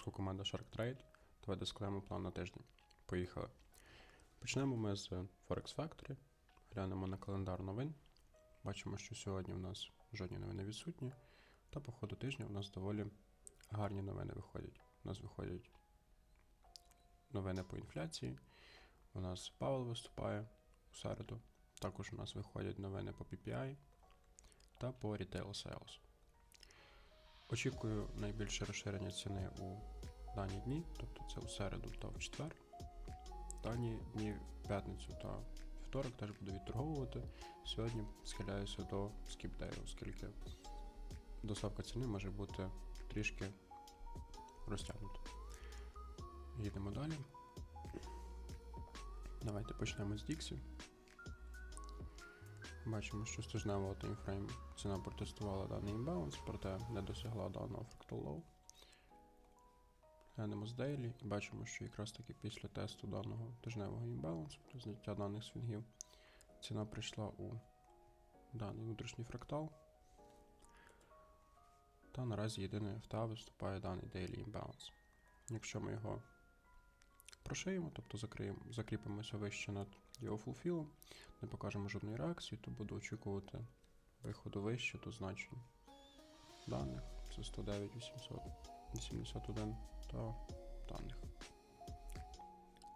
зв'язку команда Shark Trade та дисклейму план на тиждень. Поїхали. Почнемо ми з Forex Factory. Глянемо на календар новин. Бачимо, що сьогодні в нас жодні новини відсутні. Та по ходу тижня у нас доволі гарні новини виходять. У нас виходять новини по інфляції. У нас Павел виступає у середу. Також у нас виходять новини по PPI та по Retail Sales. Очікую найбільше розширення ціни у дані дні, тобто це у середу та в четвер. Дані дні в п'ятницю та вівторок теж буду відторговувати. Сьогодні схиляюся до скіпдею, оскільки доставка ціни може бути трішки розтягнута. Їдемо далі. Давайте почнемо з Dixie. Бачимо, що з тижневого таймфрейму ціна протестувала даний імбаланс, проте не досягла даного fractal low. Глянемо з Daily і бачимо, що якраз таки після тесту даного тижневого імбалансу, зняття даних свінгів, ціна прийшла у даний внутрішній фрактал. Та наразі єдиною FTA виступає даний Daily Imbalance. Якщо ми його прошиємо, тобто закриємо, закріпимося вище над його фулфілом, не покажемо жодної реакції, то буду очікувати виходу вище до значень даних. Це 109 881 та даних.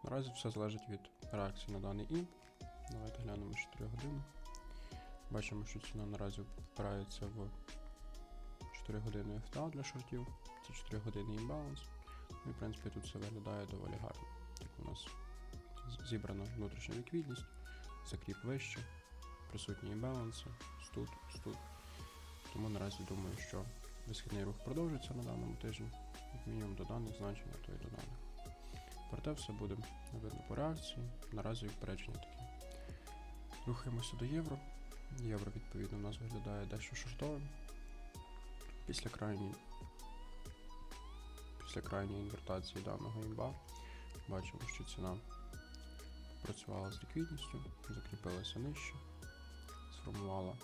Наразі все залежить від реакції на даний імп. Давайте глянемо 4 години. Бачимо, що ціна наразі впирається в 4 години FTA для шортів. Це 4 години імбаланс. Ну і в принципі тут все виглядає доволі гарно. У нас зібрана внутрішня ліквідність, закріп вище, присутні імбаланси, тут, тут. Тому наразі думаю, що висхідний рух продовжиться на даному тижні, як мінімум до даних значень, то й до даних. Проте все буде видно по реакції. Наразі випередження такі. Рухаємося до євро. Євро, відповідно, у нас виглядає дещо шортовим. Після крайньої після крайньої інвертації даного імба бачимо, що ціна працювала з ліквідністю, закріпилася нижче, сформувала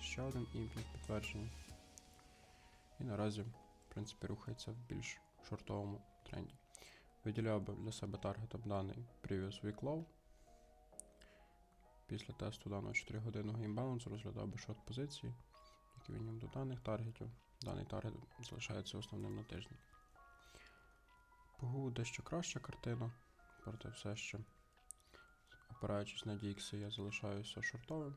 ще один імп підтвердження. І наразі, в принципі, рухається в більш шортовому тренді. Виділяв би для себе таргетом даний previous week low. Після тесту даного 4-годинного імбалансу розглядав би шорт позиції, як і мінімум до даних таргетів. Даний таргет залишається основним на тиждень. По дещо краща картина, проте все ще, опираючись на DX, я залишаюся шортовим.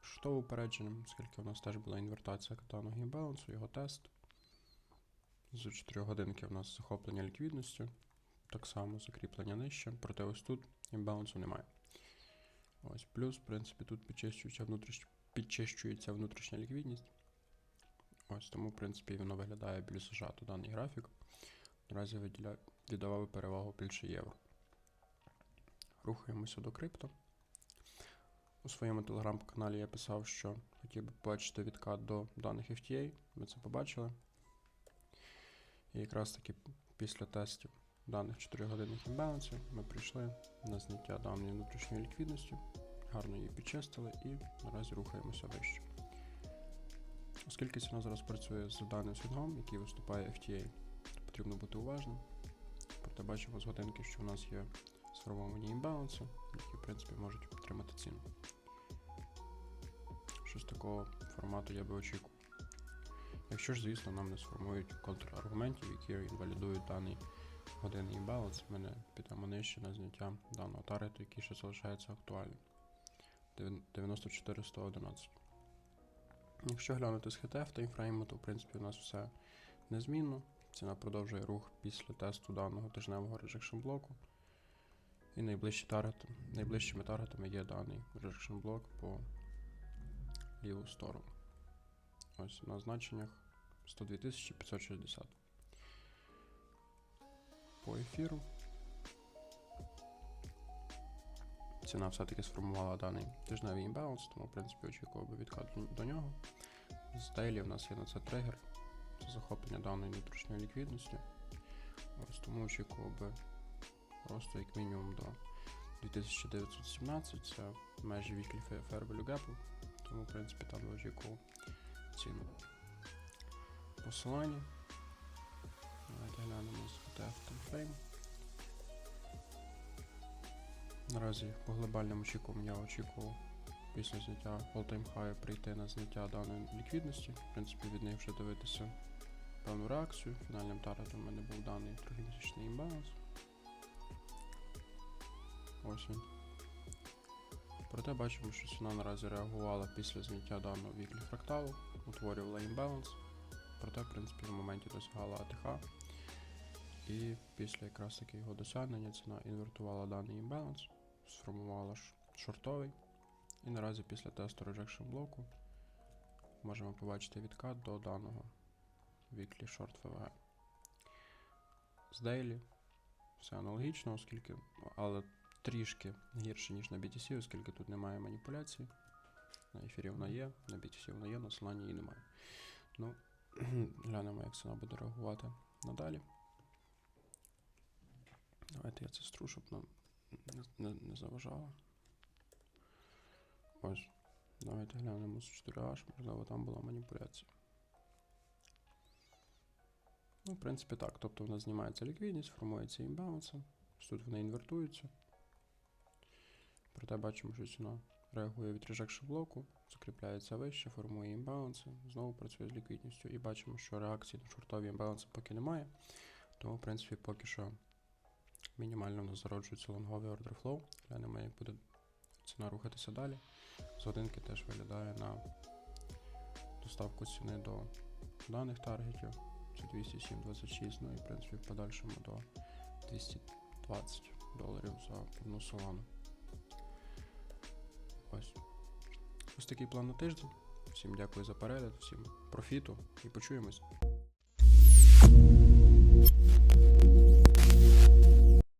Шортово упередженим, оскільки у нас теж була інвертація даного імбалансу, його тест. З 4 годинки у нас захоплення ліквідності, так само закріплення нижче, проте ось тут імбалансу немає. Ось плюс, в принципі, тут підчищується, внутріш... підчищується внутрішня ліквідність. Ось тому, в принципі, воно виглядає більш зжато даний графік. Наразі віддавав би перевагу більше євро. Рухаємося до крипто. У своєму телеграм-каналі я писав, що хотів би побачити відкат до даних FTA. Ми це побачили. І якраз таки після тестів даних 4 годинних імбалансів ми прийшли на зняття даної внутрішньої ліквідності, гарно її підчистили і наразі рухаємося вище. Оскільки ціна зараз працює з даним свінгом, який виступає FTA, потрібно бути уважним. Проте бачимо з годинки, що у нас є сформовані імбаланси, які в принципі можуть підтримати ціну. Щось такого формату я би очікував. Якщо ж, звісно, нам не сформують контраргументів, які інвалідують даний годинний імбаланс, ми не підемо нижче на зняття даного таргету, який ще залишається актуальним. 94-111. Якщо глянути з HTF таймфрейму, то в принципі у нас все незмінно. Ціна продовжує рух після тесту даного тижневого rejection блоку. І найближчі таргети, найближчими таргетами є даний rejection блок по ліву сторону. Ось на значеннях 102 560. По ефіру. Ціна все-таки сформувала даний тижневий імбаланс, тому в принципі очікував би відкат до- нього. З Daily в нас є на це тригер. Захоплення даної внутрішньої ліквідності. Ось тому очікував би просто як мінімум до 2917, це межі weekly fair gap, тому в принципі там би очікував ціну. Посилання Давайте глянемо з HTF Timeframe. Наразі по глобальному очікуванню я очікував після зняття all-time high прийти на зняття даної ліквідності. В принципі, від неї вже дивитися певну реакцію. Фінальним таргетом у мене був даний трьохмісячний імбаланс. Ось він. Проте бачимо, що ціна наразі реагувала після зняття даного віклі фракталу, утворювала імбаланс. Проте, в принципі, в моменті досягала АТХ. І після якраз таки його досягнення ціна інвертувала даний імбаланс, сформувала шортовий. І наразі після тесту rejection блоку можемо побачити відкат до даного weekly short FVG. З Daily все аналогічно, оскільки, але трішки гірше, ніж на BTC, оскільки тут немає маніпуляцій. На ефірі вона є, на BTC вона є, на Solana її немає. Ну, глянемо, як ціна буде реагувати надалі. Давайте я це стру, щоб нам не, не, не заважало. Ось. Давайте глянемо з 4H, можливо, там була маніпуляція. Ну, в принципі, так. Тобто в нас знімається ліквідність, формується імбаланси. Тут вони інвертуються. Проте бачимо, що ціна реагує від rejection блоку, закріпляється вище, формує імбаланси, знову працює з ліквідністю. І бачимо, що реакції на шортові імбаланси поки немає. Тому, в принципі, поки що мінімально в нас зароджується лонговий order flow. Глянемо, як буде ціна рухатися далі. З годинки теж виглядає на доставку ціни до даних таргетів. Це 207.26, ну і в принципі в подальшому до 220 доларів за одну солану. Ось. Ось такий план на тиждень. Всім дякую за перегляд, всім профіту і почуємось.